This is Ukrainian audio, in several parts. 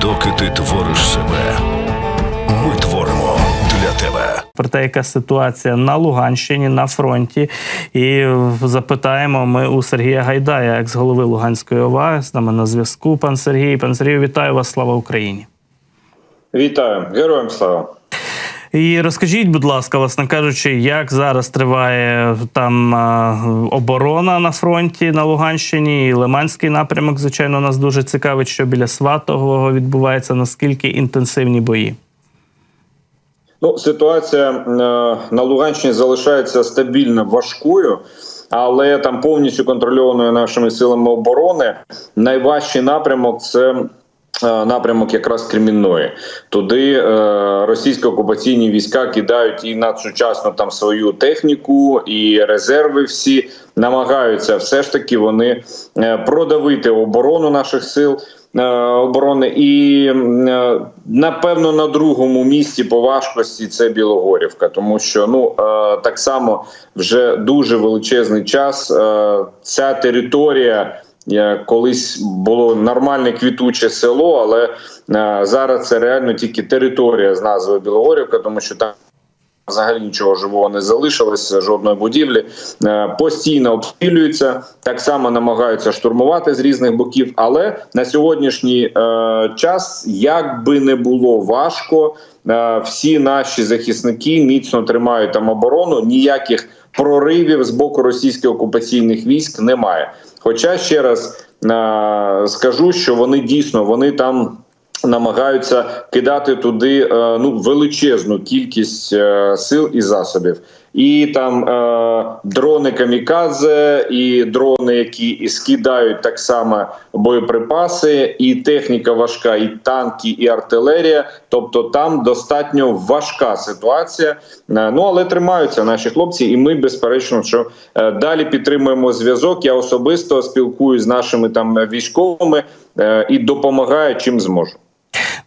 Доки ти твориш себе, ми творимо для тебе. про те, яка ситуація на Луганщині на фронті. І запитаємо ми у Сергія Гайдая, екс голови Луганської ОВА. З нами на зв'язку. Пан Сергій. Пан Сергію, вітаю вас! Слава Україні! Вітаю, героям слава. І розкажіть, будь ласка, власне кажучи, як зараз триває там оборона на фронті на Луганщині і Лиманський напрямок, звичайно, нас дуже цікавить, що біля Сватового відбувається, наскільки інтенсивні бої. Ну, ситуація е, на Луганщині залишається стабільно важкою, але там повністю контрольованою нашими силами оборони. Найважчий напрямок це. Е, Напрямок якраз Кремінної. туди е, російські окупаційні війська кидають і надсучасну там свою техніку, і резерви всі намагаються все ж таки вони е, продавити оборону наших сил е, оборони. І напевно на другому місці по важкості це Білогорівка, тому що ну так само вже дуже величезний час ця територія. Е, Колись було нормальне квітуче село, але е, зараз це реально тільки територія з назвою Білогорівка, тому що там Взагалі нічого живого не залишилось, жодної будівлі Е, постійно обстрілюються, так само намагаються штурмувати з різних боків. Але на сьогоднішній час, як би не було важко, всі наші захисники міцно тримають там оборону. Ніяких проривів з боку російських окупаційних військ немає. Хоча ще раз скажу, що вони дійсно вони там намагаються кидати туди е, ну величезну кількість е, сил і засобів. І там е, дрони камікадзе, і дрони, які скидають так само боєприпаси, і техніка важка, і танки, і артилерія. Тобто там достатньо важка ситуація. Е, ну але тримаються наші хлопці, і ми безперечно, що е, далі підтримуємо зв'язок. Я особисто спілкуюсь з нашими там військовими е, і допомагаю чим зможу.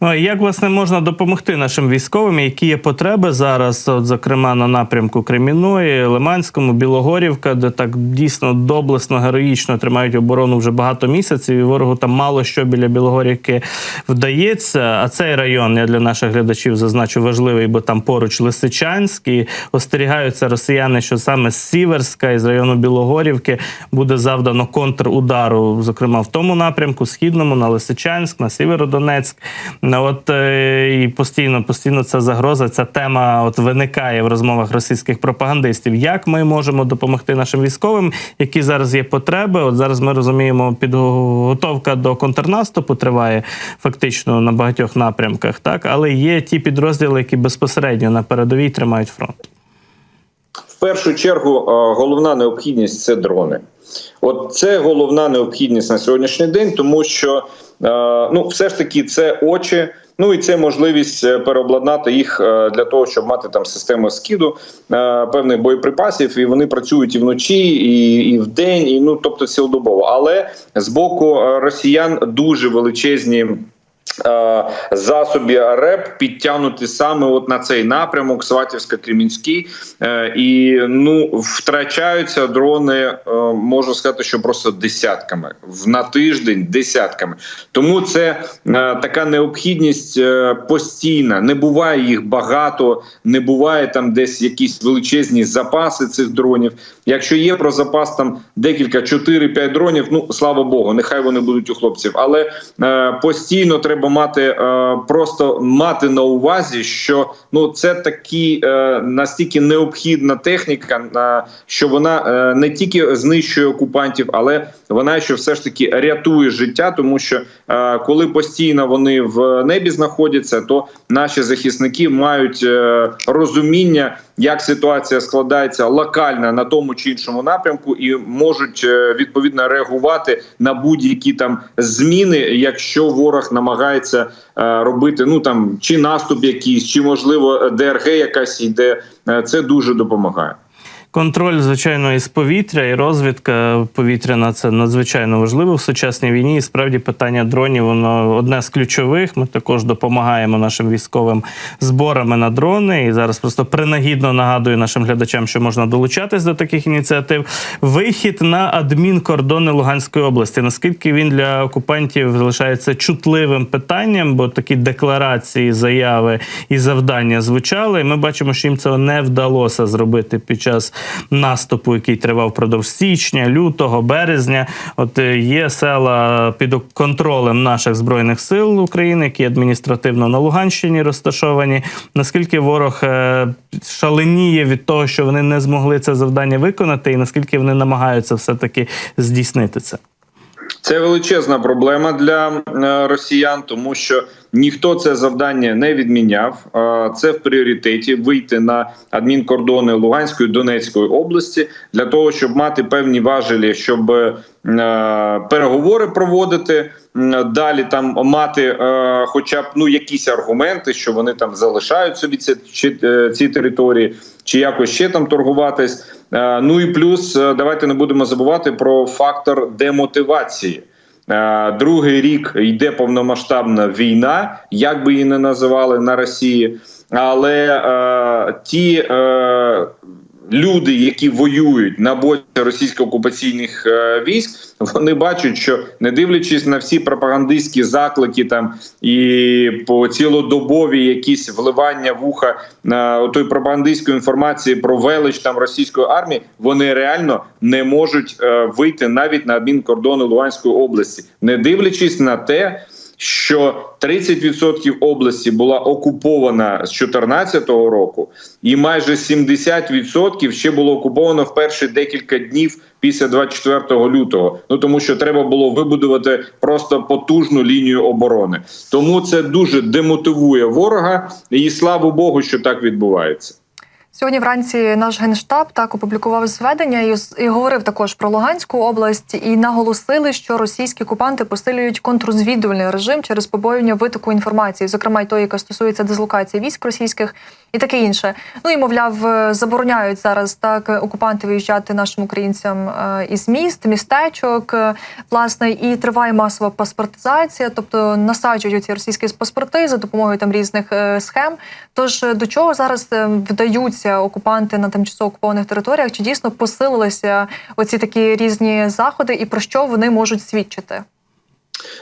Ну як власне можна допомогти нашим військовим? Які є потреби зараз, от зокрема на напрямку Креміної, Лиманському, Білогорівка, де так дійсно доблесно, героїчно тримають оборону вже багато місяців. І ворогу там мало що біля Білогорівки вдається. А цей район я для наших глядачів зазначу важливий, бо там поруч Лисичанськ і остерігаються росіяни, що саме з Сіверська із району Білогорівки буде завдано контрудару, зокрема в тому напрямку, східному на Лисичанськ, на Сєвєродонецьк. Ну, От е, і постійно, постійно ця загроза, ця тема от виникає в розмовах російських пропагандистів. Як ми можемо допомогти нашим військовим, які зараз є потреби? От зараз ми розуміємо, підготовка до контрнаступу триває фактично на багатьох напрямках, так але є ті підрозділи, які безпосередньо на передовій тримають фронт. В першу чергу е, головна необхідність це дрони. От це головна необхідність на сьогоднішній день, тому що е, ну, все ж таки це очі. Ну і це можливість е, переобладнати їх для того, щоб мати там систему скиду е, певних боєприпасів, і вони працюють і вночі, і і вдень, і ну тобто цілодобово. Але з боку росіян дуже величезні. Е, Засобі РЕП підтягнути саме от на цей напрямок Сватівська-Кремінський, Е, і ну втрачаються дрони. е, Можу сказати, що просто десятками на тиждень, десятками. Тому це така необхідність постійна. Не буває їх багато, не буває там десь якісь величезні запаси цих дронів. Якщо є про запас там декілька 4-5 дронів, ну слава Богу, нехай вони будуть у хлопців. Але постійно треба мати е, просто мати на увазі, що ну це такі е, настільки необхідна техніка, е, що вона е, не тільки знищує окупантів, але вона ще все ж таки рятує життя, тому що коли постійно вони в небі знаходяться, то наші захисники мають розуміння, як ситуація складається локально на тому чи іншому напрямку, і можуть відповідно реагувати на будь-які там зміни, якщо ворог намагається е, робити ну там чи наступ якийсь, чи можливо ДРГ якась йде. Е, Це дуже допомагає. Контроль, звичайно, із повітря і розвідка повітряна це надзвичайно важливо в сучасній війні. І справді питання дронів воно одне з ключових. Ми також допомагаємо нашим військовим зборами на дрони. І зараз просто принагідно нагадую нашим глядачам, що можна долучатись до таких ініціатив. Вихід на адмінкордони Луганської області. Наскільки він для окупантів залишається чутливим питанням, бо такі декларації, заяви і завдання звучали. І ми бачимо, що їм цього не вдалося зробити під час наступу, який тривав впродовж січня, лютого, березня. От е, є села під контролем наших збройних сил України, які адміністративно на Луганщині розташовані. Наскільки ворог е, шаленіє від того, що вони не змогли це завдання виконати, і наскільки вони намагаються все таки здійснити це? Це величезна проблема для е, росіян, тому що ніхто це завдання не відміняв. Е, Це в пріоритеті вийти на адмінкордони Луганської Донецької області для того, щоб мати певні важелі, щоб е, переговори проводити. Далі там мати, е, хоча б ну якісь аргументи, що вони там залишають собі ці, е, ці території, чи якось ще там торгуватись. Е, Ну і плюс е, давайте не будемо забувати про фактор демотивації. Е, Другий рік йде повномасштабна війна, як би її не називали на Росії, але е, ті е, люди, які воюють на боці російсько-окупаційних е, військ, вони бачать, що не дивлячись на всі пропагандистські заклики там і по цілодобові якісь вливання в уха е, той пропагандистської інформації про велич там російської армії, вони реально не можуть е, вийти навіть на адмінкордони Луганської області, не дивлячись на те. Що 30% області була окупована з 2014 року, і майже 70% ще було окуповано в перші декілька днів після 24 лютого. Ну тому що треба було вибудувати просто потужну лінію оборони. Тому це дуже демотивує ворога, і слава Богу, що так відбувається. Сьогодні вранці наш генштаб так опублікував зведення і, і говорив також про Луганську область і наголосили, що російські окупанти посилюють контррозвідувальний режим через побоювання витоку інформації, зокрема й той, яка стосується дислокації військ російських і таке інше. Ну і мовляв, е, забороняють зараз так окупанти виїжджати нашим українцям е, із міст, містечок. е, Власне, і триває масова паспортизація, тобто насаджують ці російські паспорти за допомогою там різних е, схем. Тож е, до чого зараз е, вдаються окупанти на тимчасово окупованих територіях? Чи дійсно посилилися оці такі різні заходи, і про що вони можуть свідчити?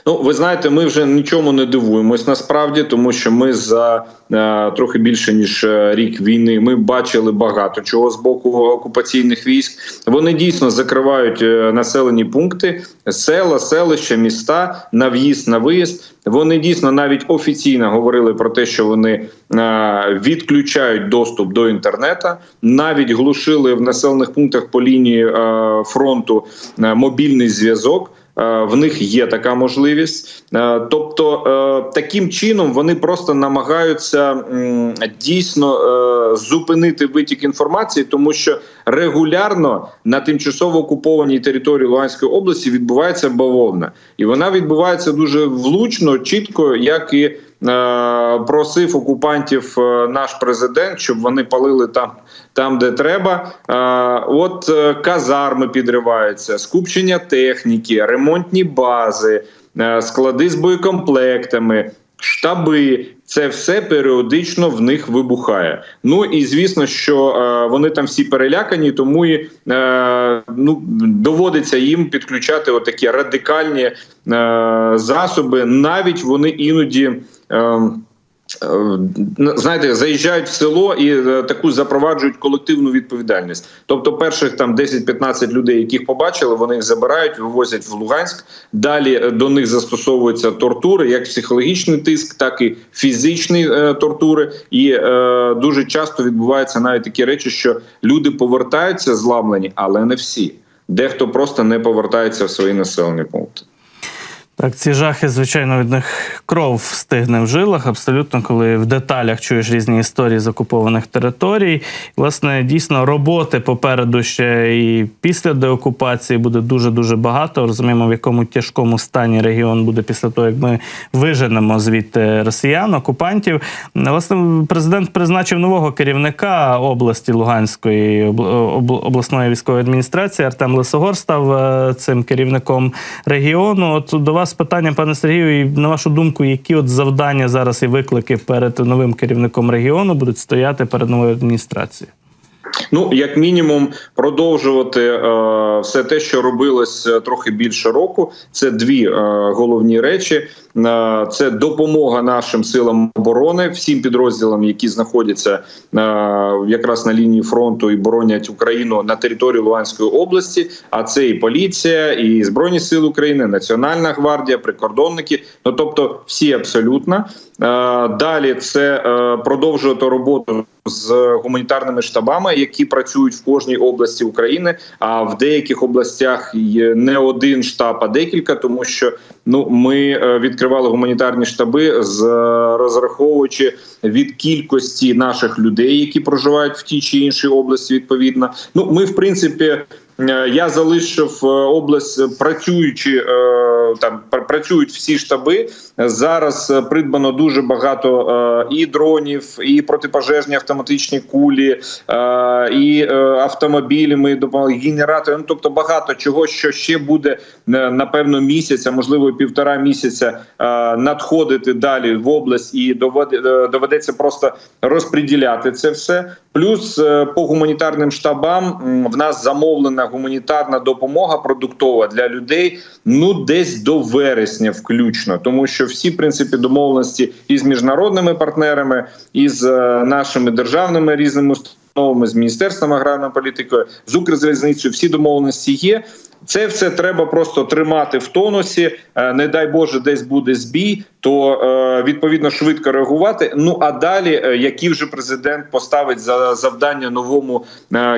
Ну, ви знаєте, ми вже нічому не дивуємось насправді, тому що ми за е, трохи більше ніж е, рік війни ми бачили багато чого з боку окупаційних військ. Вони дійсно закривають е, населені пункти, села, селища, міста на в'їзд, на виїзд. Вони дійсно навіть офіційно говорили про те, що вони е, відключають доступ до інтернету, навіть глушили в населених пунктах по лінії е, фронту е, мобільний зв'язок. Е, В них є така можливість, Е, тобто е, таким чином вони просто намагаються дійсно зупинити витік інформації, тому що регулярно на тимчасово окупованій території Луганської області відбувається бавовна, і вона відбувається дуже влучно, чітко, як і просив окупантів е, наш президент, щоб вони палили там, там де треба. Е, От е, казарми підриваються, скупчення техніки, ремонтні бази, е, склади з боєкомплектами. Штаби, це все періодично в них вибухає. Ну і звісно, що е, вони там всі перелякані, тому і е, ну доводиться їм підключати отакі радикальні е, засоби. Навіть вони іноді. Е, Е, знаєте, заїжджають в село і е, таку запроваджують колективну відповідальність. Тобто, перших там 10-15 людей, яких побачили, вони їх забирають, вивозять в Луганськ. Далі е, до них застосовуються тортури, як психологічний тиск, так і фізичні е, тортури. І е, дуже часто відбуваються навіть такі речі, що люди повертаються зламлені, але не всі. Дехто просто не повертається в свої населені пункти. Так, ці жахи, звичайно, від них кров стигне в жилах, абсолютно, коли в деталях чуєш різні історії з окупованих територій. Власне, дійсно, роботи попереду ще і після деокупації буде дуже-дуже багато. Розуміємо, в якому тяжкому стані регіон буде після того, як ми виженемо звідти росіян, окупантів. Власне, президент призначив нового керівника області Луганської обл- обл- обласної військової адміністрації. Артем Лисогор став е, цим керівником регіону. От до вас питання, пане Сергію, і на вашу думку, які от завдання зараз і виклики перед новим керівником регіону будуть стояти перед новою адміністрацією? Ну, як мінімум, продовжувати е, все те, що робилось е, трохи більше року. Це дві е, головні речі: це допомога нашим силам оборони, всім підрозділам, які знаходяться е, якраз на лінії фронту і боронять Україну на території Луганської області. А це і поліція, і збройні сили України, Національна гвардія, прикордонники. Ну тобто, всі абсолютно. Е, Далі це е, продовжувати роботу з гуманітарними штабами, які працюють в кожній області України. А в деяких областях є не один штаб, а декілька, тому що ну ми е, відкривали гуманітарні штаби з е, розраховуючи від кількості наших людей, які проживають в тій чи іншій області. Відповідно, ну ми в принципі. Е, Я залишив е, область, е, працюючи там працюють всі штаби. Зараз придбано дуже багато і дронів, і протипожежні автоматичні кулі, і автомобілі. Ми допомогли генератори. Ну тобто багато чого, що ще буде напевно місяць, а можливо півтора місяця надходити далі в область, і доведе- доведеться просто розподіляти це все. Плюс по гуманітарним штабам в нас замовлена гуманітарна допомога продуктова для людей. Ну десь до вересня, включно, тому що всі принципі домовленості із міжнародними партнерами, із е, нашими державними різними установами, з міністерством аграрної політики, з Укрзалізницею, всі домовленості є. Це все треба просто тримати в тонусі. Е, Не дай Боже, десь буде збій, то е, відповідно швидко реагувати. Ну а далі, е, які вже президент поставить за завдання новому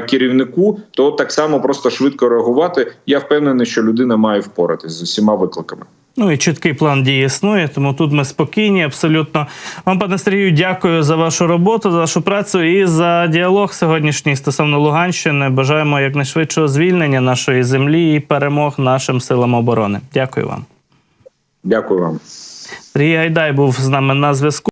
керівнику, то так само просто швидко реагувати. Я впевнений, що людина має впоратись з усіма викликами. Ну і чіткий план дії існує, тому тут ми спокійні, абсолютно. Вам, пане Сергію, дякую за вашу роботу, за вашу працю і за діалог сьогоднішній стосовно Луганщини. Бажаємо якнайшвидшого звільнення нашої землі і перемог нашим силам оборони. Дякую вам. Дякую вам. Сергій Гайдай був з нами на зв'язку.